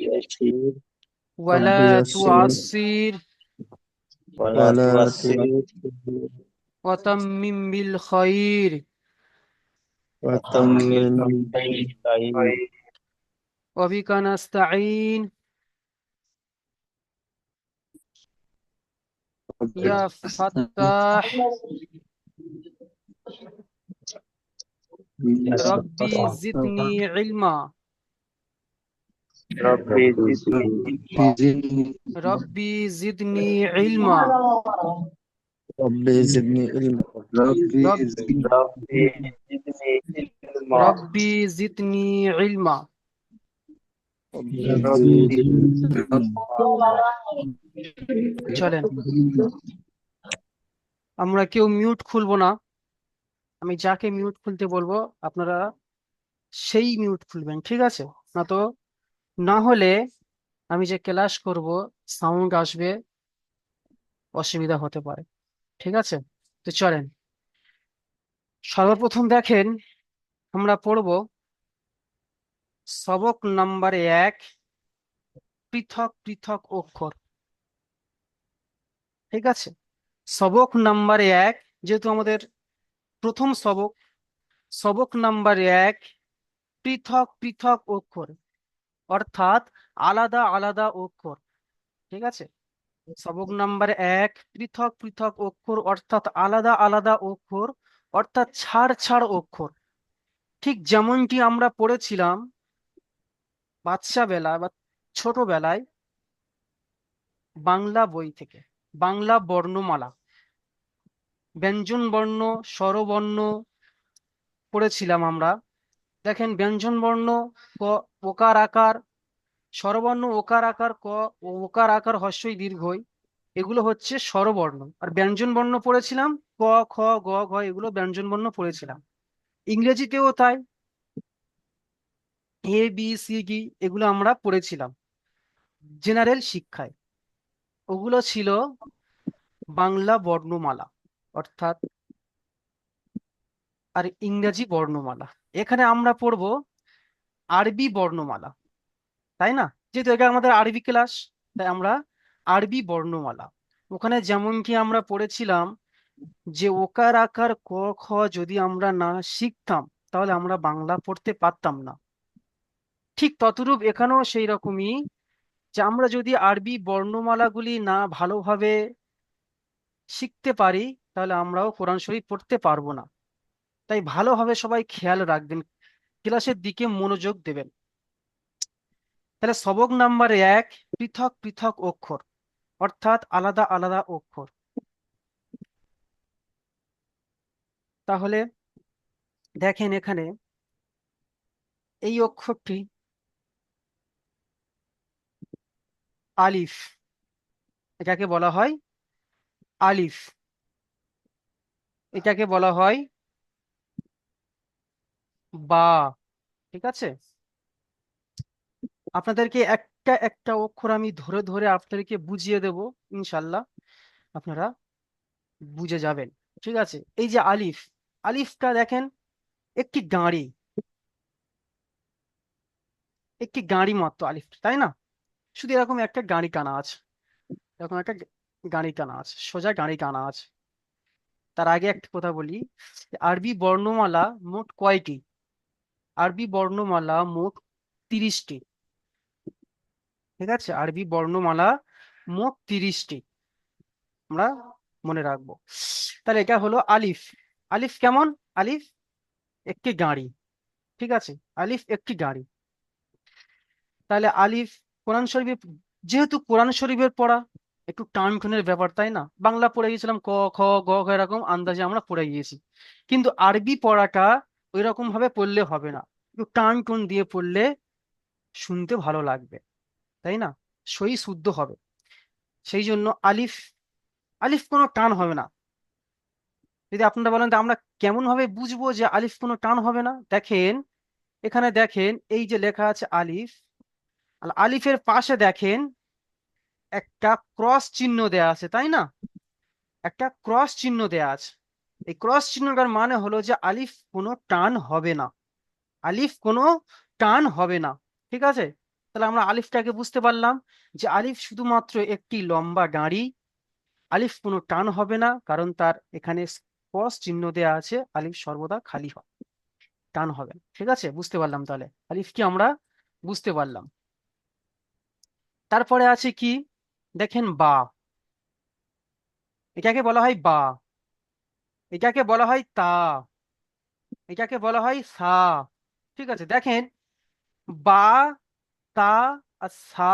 يسير ولا. تعسر ولا ولا تعسر وتمم بالخير. وتمم بالخير. وبك نستعين. يا فتاح. ربي زدني علما. রব্বি জিদনি রব্বি জিদনি ইলমা। রব্বি জিদনি ইলমা। রব্বি চলেন। আমরা কেউ মিউট খুলবো না। আমি যাকে মিউট খুলতে বলব আপনারা সেই মিউট খুলবেন ঠিক আছে? না তো না হলে আমি যে ক্লাস করব, সাউন্ড আসবে, অসুবিধা হতে পারে। ঠিক আছে? তো চলেন। সর্বপ্রথম দেখেন, আমরা পড়ব সবক নাম্বার এক, পৃথক পৃথক অক্ষর। ঠিক আছে? সবক নাম্বার এক, যেহেতু আমাদের প্রথম সবক সবক নাম্বার এক, পৃথক পৃথক অক্ষর। অর্থাৎ আলাদা আলাদা অক্ষর, ঠিক আছে? সবক নাম্বার এক, পৃথক পৃথক অক্ষর অর্থাৎ আলাদা আলাদা অক্ষর, অর্থাৎ ছাড় ছাড় অক্ষর। ঠিক যেমনটি আমরা পড়েছিলাম বাচ্চা বেলা বা ছোটবেলায় বাংলা বই থেকে, বাংলা বর্ণমালা। ব্যঞ্জন বর্ণ স্বরবর্ণ পড়েছিলাম আমরা। দেখেন ব্যঞ্জন বর্ণ, ক, ওকার আকার, স্বরবর্ণ, ওকার আকার, ক ওকার আকার হস্যই দীর্ঘই। এগুলো হচ্ছে স্বরবর্ণ। আর ব্যঞ্জন বর্ণ পড়েছিলাম, ক, খ, গ, ঘ, এগুলো ব্যঞ্জন বর্ণ পড়েছিলাম। ইংরেজিতেও তাই। এ, বি, সি, ডি এগুলো আমরা পড়েছিলাম। জেনারেল শিক্ষায়। ওগুলো ছিল বাংলা বর্ণমালা, অর্থাৎ আর ইংরেজি বর্ণমালা। এখানে আমরা পড়ব আরবি বর্ণমালা, তাই না? যেহেতু এটা আমাদের আরবি ক্লাস তাই আমরা আরবি বর্ণমালা। ওখানে যেমন কি আমরা পড়েছিলাম যে ওকার আকার ক, খ যদি আমরা না শিখতাম, তাহলে আমরা বাংলা পড়তে পারতাম না। ঠিক ততরূপ এখানেও সেই রকমই যে আমরা যদি আরবি বর্ণমালাগুলি না ভালোভাবে শিখতে পারি, তাহলে আমরাও কোরআন শরীফ পড়তে পারব না। তাই ভালোভাবে সবাই খেয়াল রাখবেন। ক্লাসের দিকে মনোযোগ দেবেন। তাহলে সবক নাম্বার এক, পৃথক পৃথক অক্ষর, অর্থাৎ আলাদা আলাদা অক্ষর। তাহলে দেখেন এখানে এই অক্ষরটি আলিফ, এটাকে বলা হয় আলিফ। এটাকে বলা হয় বা, ঠিক আছে? আপনাদেরকে একটা একটা অক্ষর আমি ধরে ধরে আপনাদেরকে বুঝিয়ে দেব, ইনশাল্লাহ। আপনারা বুঝে যাবেন, ঠিক আছে? এই যে আলিফ, আলিফটা দেখেন, একটি গাড়ি। একটি গাড়ি মাত্র আলিফ তাই না? শুধু এরকম একটা গাঁড়ি কানা আছে। এরকম একটা গাঁড়ি কানা আছে, সোজা গাঁড়ি কানা আছে। তার আগে একটা কথা বলি, আরবি বর্ণমালা মোট কয়টি? আরবি বর্ণমালা মোট তিরিশটি। ঠিক আছে? আরবি বর্ণমালা মোট তিরিশটি। আমরা মনে রাখব। তাহলে এটা হলো আলিফ। আলিফ কেমন? আলিফ একটি গাড়ি। ঠিক আছে? আলিফ একটি গাড়ি। তাহলে আলিফ কোরআন শরীফে যেহেতু কোরআন শরীফের পড়া, একটু টান টুনের ব্যাপার, তাই না? বাংলা পড়ে গেছিলাম, ক, খ, গ এরকম আন্দাজে আমরা পড়ে গিয়েছি। কিন্তু আরবি পড়াটা ওই রকম ভাবে পড়লে হবে না। একটু টান টুন দিয়ে পড়লে শুনতে ভালো লাগবে, তাই না? সই শুদ্ধ হবে। সেই জন্য আলিফ আলিফ কোনো টান হবে না। যদি আপনারা বলেন আমরা কেমন ভাবে বুঝব যে আলিফ কোনো টান হবে না? দেখেন, এখানে দেখেন, এই যে লেখা আছে আলিফ আলিফের পাশে দেখেন, একটা ক্রস চিহ্ন দেয়া আছে, তাই না? একটা ক্রস চিহ্ন দেয়া আছে। এই ক্রস চিহ্নটার মানে হলো যে আলিফ কোনো টান হবে না। আলিফ কোনো টান হবে না, ঠিক আছে? তাহলে আমরা আলিফটাকে বুঝতে পারলাম যে আলিফ শুধুমাত্র একটি লম্বা গাড়ি আলিফ কোনো টান হবে না, কারণ তার এখানে ক্রস চিহ্ন দেয়া আছে, আলিফ সর্বদা খালি হয়, টান হবে। ঠিক আছে? বুঝতে পারলাম তাহলে আলিফ কি আমরা বুঝতে পারলাম। তারপরে আছে কি? দেখেন বা, এটাকে বলা হয় বা। এটাকে বলা হয় তা। এটাকে বলা হয় সা। ঠিক আছে, দেখেন। বা, তা আর সা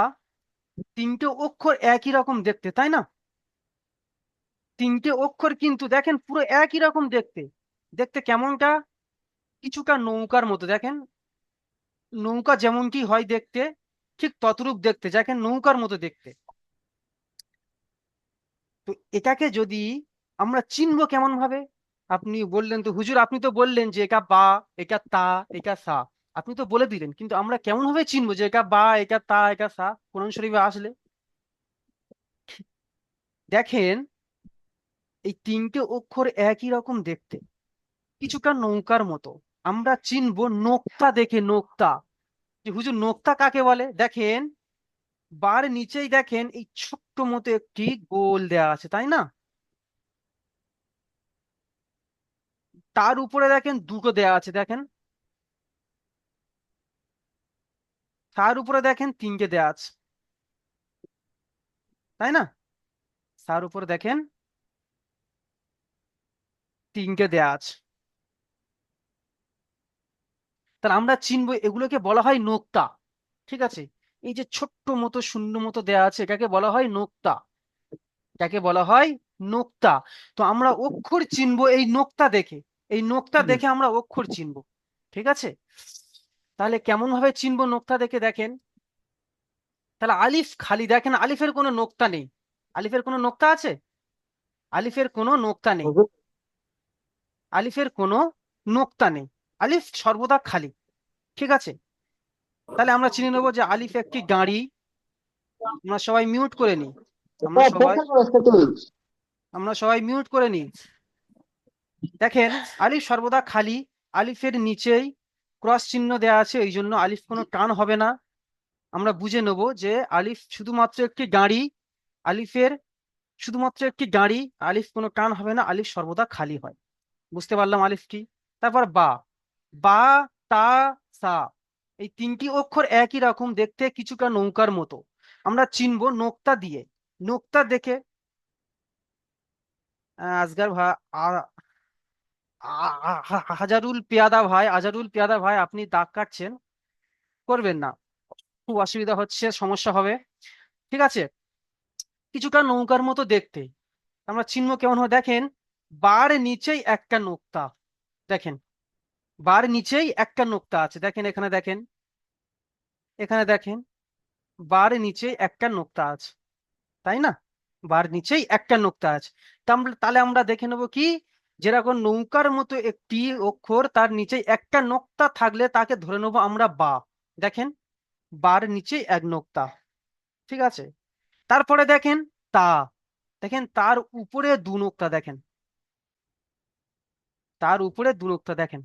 তিনটে অক্ষর একই রকম দেখতে, তাই না? তিনটে অক্ষর কিন্তু দেখেন পুরো একই রকম দেখতে। দেখতে কেমনটা? কিছুটা নৌকার মতো, দেখেন। নৌকা যেমনটি হয় দেখতে, ঠিক ততরূপ দেখতে, দেখেন নৌকার মতো দেখতে। তো এটাকে যদি আমরা চিনবো কেমন ভাবে আপনি বললেন তো, হুজুর আপনি তো বললেন যে এটা বা এটা তা এটা সা। আপনি তো বলে দিলেন, কিন্তু আমরা কেমন ভাবে চিনবো যে এটা বা এটা তা এটা সা? কোরআন শরীফে আসলে? দেখেন, এই তিনটে অক্ষর একই রকম দেখতে। কিছুটা নৌকার মতো। আমরা চিনবো নোক্তা দেখে নোক্তা। যে হুজুর নোক্তা কাকে বলে? দেখেন, বার নিচেই দেখেন, এই ছোট্ট মতো একটি গোল দেয়া আছে, তাই না? তার উপরে দেখেন দুটো দেয়া আছে, দেখেন। তার উপরে দেখেন তিনটে দেয়া আছে। তাই না? তার উপরে দেখেন তিনটে দেয়া আছে। তাহলে আমরা চিনবো, এগুলোকে বলা হয় নোক্তা, ঠিক আছে? এই যে ছোট্ট মতো, শূন্য মতো দেয়া আছে, এটাকে বলা হয় নোক্তা। এটাকে বলা হয় নোক্তা। তো আমরা অক্ষর চিনবো এই নোক্তা দেখে। এই হুম। দেখে আমরা অক্ষর চিনবো ঠিক আছে? তাহলে কেমন ভাবে চিনবো নোক্তা দেখে দেখেন? তাহলে আলিফ খালি দেখেন আলিফের কোনো নোক্তা নেই। আলিফের কোনো নোক্তা আছে? আলিফের কোনো নোক্তা নেই। আলিফের কোনো নোক্তা নেই। আলিফ সর্বদা খালি ঠিক আছে? তাহলে আমরা চিনে নেব যে আলিফ একটি গাড়ি। আমরা সবাই মিউট করে নিই। আমরা সবাই আমরা সবাই মিউট করে নিই। দেখেন, আলিফ সর্বদা খালি, আলিফের নিচেই ক্রস চিহ্ন দেয়া আছে, এই জন্য আলিফ কোনো টান হবে না। আমরা বুঝে নেব যে আলিফ শুধুমাত্র একটি গাড়ি, আলিফের শুধুমাত্র একটি গাড়ি, আলিফ কোনো টান হবে না, আলিফ সর্বদা খালি হয়। বুঝতে পারলাম আলিফ কি? তারপর বা বা, তা, সা, এই তিনটি অক্ষর একই রকম দেখতে কিছুটা নৌকার মতো। আমরা চিনবো নোক্তা দিয়ে। নোক্তা দেখে আজগার হা- হাজারুল পেয়াদা ভাই হাজারুল পেয়াদা ভাই, আপনি দাগ কাটছেন। করবেন না। খুব অসুবিধা হচ্ছে, সমস্যা হবে। ঠিক আছে? কিছুটা নৌকার মতো দেখতে। আমরা চিহ্ন কেমন হয়? দেখেন, বার নিচেই একটা নোক্তা। দেখেন, বার নিচেই একটা নোক্তা আছে। দেখেন, এখানে দেখেন। এখানে দেখেন, বার নিচে একটা নোক্তা আছে। তাই না? বার নিচেই একটা নোক্তা আছে। তাহলে আমরা দেখে নেব কি? যেরকম নৌকার মতো একটি অক্ষর তার নিচে একটা নোক্তা থাকলে তাকে ধরে নেব আমরা বা। দেখেন, বার নিচে এক নোক্তা, ঠিক আছে? তারপরে দেখেন, তা, দেখেন তার উপরে দু নোক্তা দেখেন। তার উপরে দু নোক্তা দেখেন।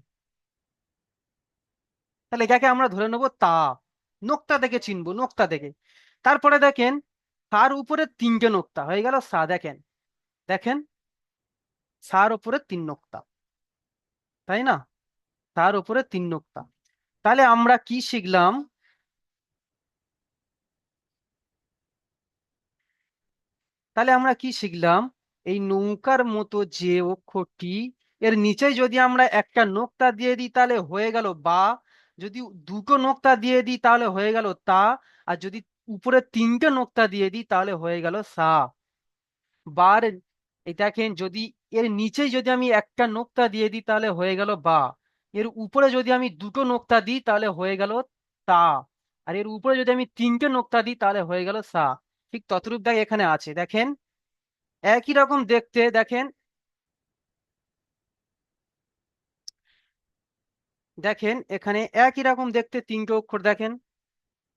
তাহলে এটাকে আমরা ধরে নেব তা, নোক্তা দেখে চিনবো, নোক্তা দেখে। তারপরে দেখেন, তার উপরে তিনটে নোক্তা, হয়ে গেল সা, দেখেন। দেখেন সার উপরে তিন নোক্তা। তাই না? তার উপরে তিন নোক্তা। তাহলে আমরা কি শিখলাম? তাহলে আমরা কি শিখলাম? এই নৌকার মতো যে অক্ষরটি এর নিচে যদি আমরা একটা নোক্তা দিয়ে দিই তাহলে হয়ে গেল বা, যদি দুটো নোক্তা দিয়ে দিই তাহলে হয়ে গেল তা, আর যদি উপরে তিনটে নোক্তা দিয়ে দিই তাহলে হয়ে গেল সা। বার দেখেন যদি এর নিচেই যদি আমি একটা নোক্তা দিয়ে দিই তাহলে হয়ে গেল বা। এর উপরে যদি আমি দুটো নোক্তা দিই তাহলে হয়ে গেল তা। আর এর উপরে যদি আমি তিনটে নোক্তা দিই তাহলে হয়ে গেল সা। ঠিক ততরূপ দাগ এখানে আছে। দেখেন, একই রকম দেখতে, দেখেন। দেখেন, এখানে একই রকম দেখতে তিনটে অক্ষর, দেখেন।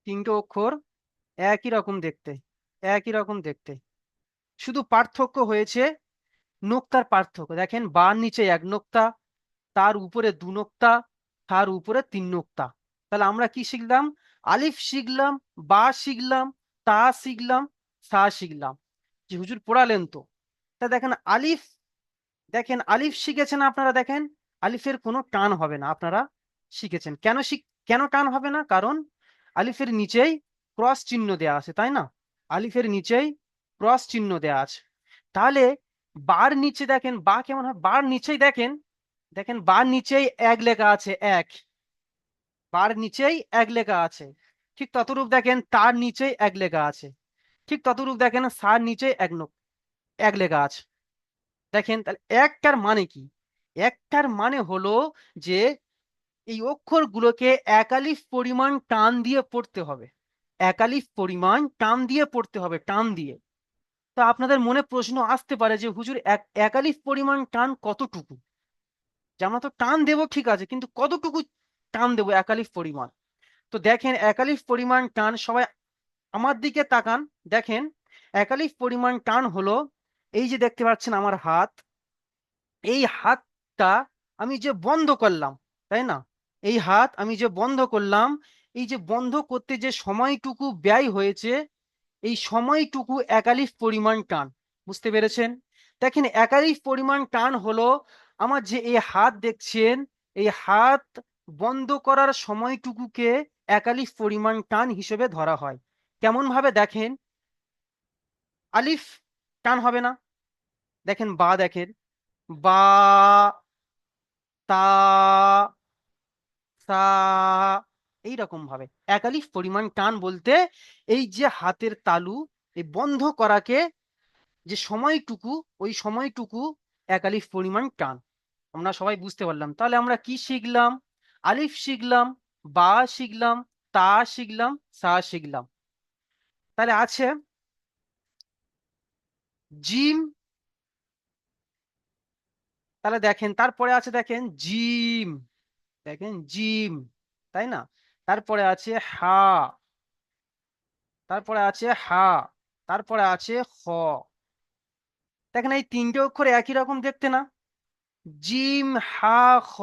তিনটে অক্ষর একই রকম দেখতে, একই রকম দেখতে। শুধু পার্থক্য হয়েছে নোক্তার পার্থক্য। দেখেন, বার নিচে এক নোক্তা, তার উপরে দু নোক্তা, তার উপরে তিন নোক্তা। তাহলে আমরা কি শিখলাম? আলিফ শিখলাম বা শিখলাম, তা শিখলাম, সা শিখলাম। যে হুজুর পড়ালেন তো। তা দেখেন, আলিফ দেখেন, আলিফ শিখেছেন আপনারা, দেখেন, আলিফের কোনো টান হবে না, আপনারা শিখেছেন। কেন শিখ, কেন টান হবে না? কারণ আলিফের নিচেই ক্রস চিহ্ন দেয়া আছে, তাই না? আলিফের নিচেই ক্রস চিহ্ন দেয়া আছে। তাহলে বার নিচে দেখেন, বা কেমন হয়? বার নিচেই দেখেন দেখেন বার নিচেই এক লেখা আছে, এক। বার নিচেই এক লেখা আছে। ঠিক ততরূপ দেখেন, তার নিচেই এক লেখা আছে। ঠিক ততরূপ দেখেন, সার নিচেই এক এক লেখা আছে। দেখেন, তাহলে একটার মানে কি? একটার মানে হলো যে, এই অক্ষরগুলোকে একালিফ পরিমাণ টান দিয়ে পড়তে হবে। একালিফ পরিমাণ টান দিয়ে পড়তে হবে, টান দিয়ে। তা আপনাদের মনে প্রশ্ন আসতে পারে যে, হুজুর, এক, একালিফ পরিমাণ টান কতটুকু? যে আমরা তো টান দেবো, ঠিক আছে, কিন্তু কতটুকু টান দেবো একালিফ পরিমাণ? তো দেখেন, একালিফ পরিমাণ টান সবাই আমার দিকে তাকান, দেখেন, একালিফ পরিমাণ টান হলো, এই যে দেখতে পাচ্ছেন আমার হাত, এই হাতটা আমি যে বন্ধ করলাম, তাই না? এই হাত আমি যে বন্ধ করলাম, এই যে বন্ধ করতে যে সময়টুকু ব্যয় হয়েছে এই সময়টুকু একালিফ পরিমাণ টান, বুঝতে পেরেছেন? দেখেন, একালিফ পরিমাণ টান হলো আমার যে এই হাত দেখছেন, এই হাত বন্ধ করার সময়টুকুকে একালিফ পরিমাণ টান হিসেবে ধরা হয়। কেমন ভাবে দেখেন? আলিফ টান হবে না। দেখেন, বা দেখেন, বা, তা, সা এইরকম ভাবে একালিফ পরিমাণ টান বলতে এই যে হাতের তালু, এই বন্ধ করাকে যে সময়টুকু, ওই সময়টুকু একালিফ পরিমাণ টান। আমরা সবাই বুঝতে পারলাম। তাহলে আমরা কি শিখলাম? আলিফ শিখলাম, বা শিখলাম, তা শিখলাম, সা শিখলাম। তাহলে আছে জিম। তাহলে দেখেন, তারপরে আছে দেখেন জিম। দেখেন জিম, তাই না? তারপরে আছে হা। তারপরে আছে হা। তারপরে আছে খ। দেখেন এই তিনটে অক্ষর একই রকম দেখতে না? জিম, হা, খ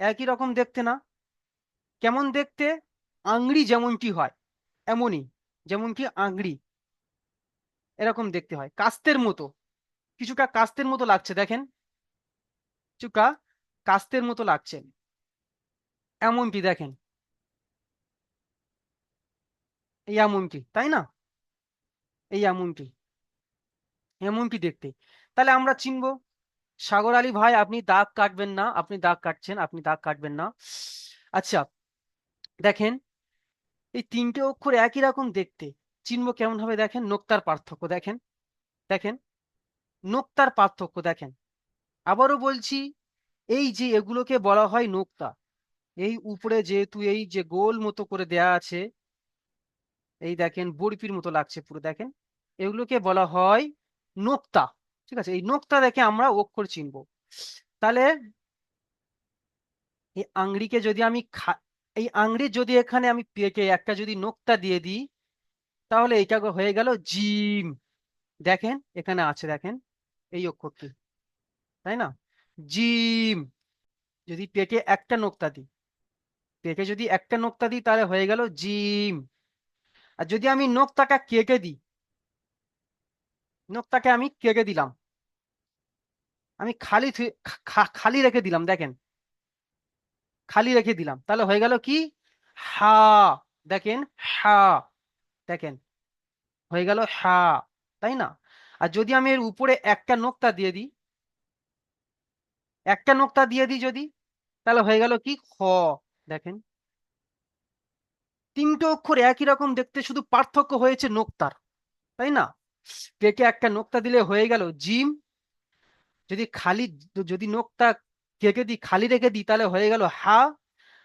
একই রকম দেখতে না? কেমন দেখতে? আংড়ি যেমনটি হয়, এমনই যেমন কি আংড়ি। এরকম দেখতে হয়। কাস্তের মতো। কিছুটা কাস্তের মতো লাগছে, দেখেন। কিছুটা কাস্তের মতো লাগছে। এমনটি দেখেন। এই এমনটি, তাই না? এই এমনটি এমনটি দেখতে। তাহলে আমরা চিনব, সাগর আলী ভাই আপনি দাগ কাটবেন না, আপনি দাগ কাটছেন, আপনি দাগ কাটবেন না। আচ্ছা দেখেন, এই তিনটে অক্ষর একই রকম দেখতে। চিনব কেমন হবে দেখেন, নোক্তার পার্থক্য দেখেন দেখেন, নোক্তার পার্থক্য দেখেন। আবারও বলছি, এই যে এগুলোকে বলা হয় নোক্তা এই উপরে যেহেতু এই যে গোল মতো করে দেয়া আছে, এই দেখেন বরফির মতো লাগছে পুরো, দেখেন। এগুলোকে বলা হয় নোক্তা, ঠিক আছে? এই নোক্তা দেখে আমরা অক্ষর চিনবো। তাহলে এই আংড়িকে যদি আমি এই আংড়ির যদি এখানে আমি পেকে একটা যদি নোক্তা দিয়ে দিই, তাহলে এটা হয়ে গেল জিম। দেখেন, এখানে আছে, দেখেন, এই অক্ষরটি, তাই না? জিম, যদি পেকে একটা নোক্তা দিই। পেকে যদি একটা নোক্তা দিই, তাহলে হয়ে গেল জিম। আর যদি আমি নোক্তাটা কেটে দিই, নোক্তাকে আমি কেটে দিলাম? আমি খালি খালি রেখে দিলাম, দেখেন। খালি রেখে দিলাম, তাহলে হয়ে গেল কি? হা, দেখেন হা, দেখেন। হয়ে গেল হা, তাই না? আর যদি আমি এর উপরে একটা নোক্তা দিয়ে দিই, একটা নোক্তা দিয়ে দিই যদি, তাহলে হয়ে গেল কি? খ। দেখেন। তিনটে অক্ষর একই রকম দেখতে শুধু পার্থক্য হয়েছে নোক্তার, তাই না? পেটে একটা নোক্তা দিলে হয়ে গেল জিম, যদি খালি যদি নোক্তা কেটে দিই খালি রেখে দিই তাহলে হয়ে গেল হা,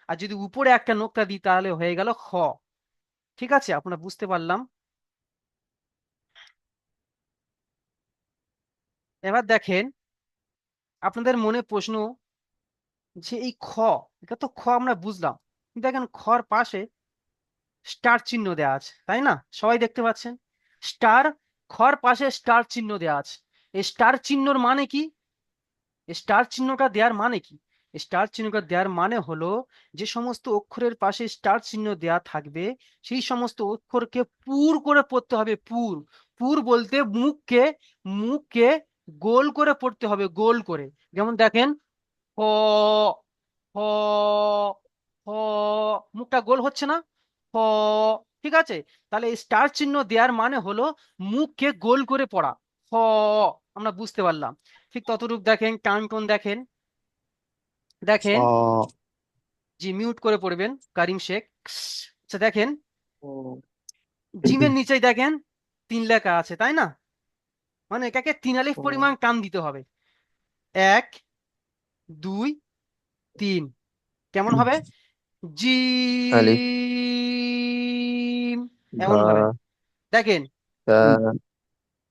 আর যদি উপরে একটা নোক্তা দিই তাহলে হয়ে গেল খ। ঠিক আছে? আপনারা বুঝতে পারলাম? এবার দেখেন, আপনাদের মনে প্রশ্ন যে এই খ, এটা তো খ আমরা বুঝলাম। দেখেন খর পাশে স্টার চিহ্ন দেওয়া আছে, তাই না? সবাই দেখতে পাচ্ছেন? স্টার খর পাশে স্টার চিহ্ন দেওয়া আছে। এই স্টার চিহ্নর মানে কি? স্টার চিহ্নটা দেওয়ার মানে কি? স্টার চিহ্ন দেওয়ার মানে হলো যে সমস্ত অক্ষরের পাশে স্টার চিহ্ন দেওয়া থাকবে, সেই সমস্ত অক্ষরকে পুর করে পড়তে হবে, পুর। পুর বলতে মুখকে মুখকে গোল করে পড়তে হবে, গোল করে। যেমন দেখেন হ হ হ মুখটা গোল হচ্ছে না? হ ঠিক আছে? তাহলে স্টার চিহ্ন দেওয়ার মানে হলো মুখকে গোল করে পড়া। হ আমরা বুঝতে পারলাম। ঠিক ততটুক দেখেন টান টোন দেখেন। দেখেন। জি মিউট করে পড়বেন কারিম শেখ। আচ্ছা দেখেন। জিমের নিচেই দেখেন তিন লেখা আছে তাই না? মানে এটাকে তিন আলিফ পরিমাণ টান দিতে হবে। এক দুই তিন। কেমন হবে? আলিফ। এমন হবে। দেখেন।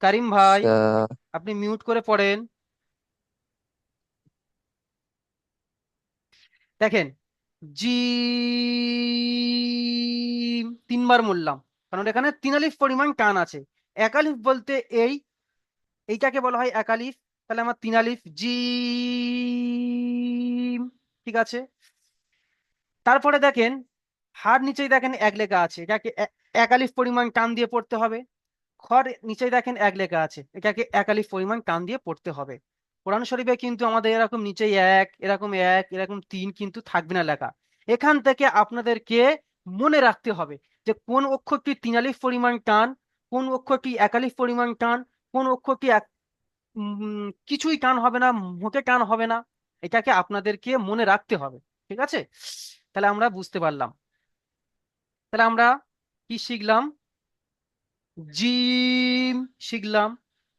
কারিম ভাই আপনি মিউট করে পড়েন। দেখেন। জি তিনবার বললাম কারণ এখানে তিন আলিফ পরিমাণ টান আছে। এক আলিফ বলতে এই এইটাকে বলা হয় এক আলিফ। তাহলে আমার তিন আলিফ, জিম, ঠিক আছে? তারপরে দেখেন হার নিচেই দেখেন এক লেখা আছে, এটাকে এক আলিফ পরিমাণ টান দিয়ে পড়তে হবে। খর নিচেই দেখেন এক লেখা আছে, এটাকে এক আলিফ পরিমাণ টান দিয়ে পড়তে হবে। কোরআন শরীফে কিন্তু আমাদের এরকম নিচেই এক, এরকম এক, এরকম তিন কিন্তু থাকবে না লেখা। এখান থেকে আপনাদেরকে মনে রাখতে হবে যে কোন অক্ষরটি তিন আলিফ পরিমাণ টান, কোন অক্ষরটি এক আলিফ পরিমাণ টান, কোন অক্ষরটি এক কিছুই টান হবে না, মোটে টান হবে না। এটাকে আপনাদেরকে মনে রাখতে হবে, ঠিক আছে? তাহলে আমরা বুঝতে পারলাম। তাহলে আমরা কি শিখলাম? জিম শিখলাম,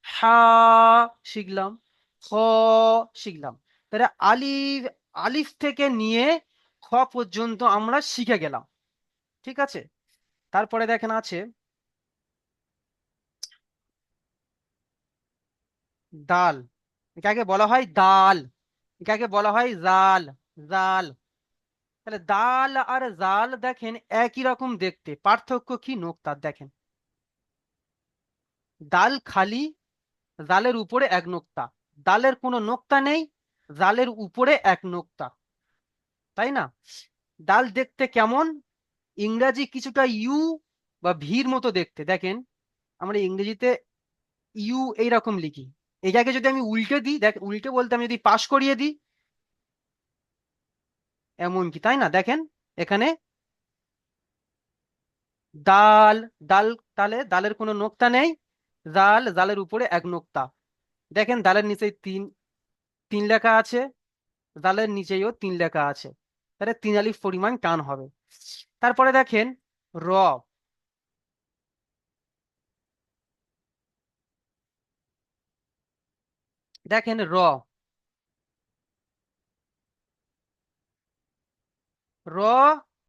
হা শিখলাম, খ শিখলাম। তাহলে আলিফ আলিফ থেকে নিয়ে খ পর্যন্ত আমরা শিখে গেলাম, ঠিক আছে? তারপরে দেখেন আছে দাল এটাকে বলা হয় দাল এটাকে বলা হয় জাল জাল। তাহলে দাল আর জাল দেখেন একই রকম দেখতে, পার্থক্য কি নোক্তার দেখেন। দাল খালি, জালের উপরে এক নোক্তা। দালের কোনো নোক্তা নেই, জালের উপরে এক নোক্তা। তাই না? ডাল দেখতে কেমন? ইংরাজি কিছুটা ইউ বা ভির মতো দেখতে। দেখেন, আমরা ইংরেজিতে ইউ এইরকম লিখি। এটাকে যদি আমি উল্টে দিই, দেখ, উল্টে বলতে আমি যদি পাশ করিয়ে দিই, এমন কি, তাই না? দেখেন, এখানে দাল দাল তাহলে দালের কোনো নোক্তা নেই। জাল, জালের উপরে এক নোক্তা। দেখেন, দালের নিচে তিন তিন লেখা আছে। দালের নিচেও তিন লেখা আছে। তাহলে তিন আলিফ পরিমাণ টান হবে। তারপরে দেখেন, র। দেখেন র। র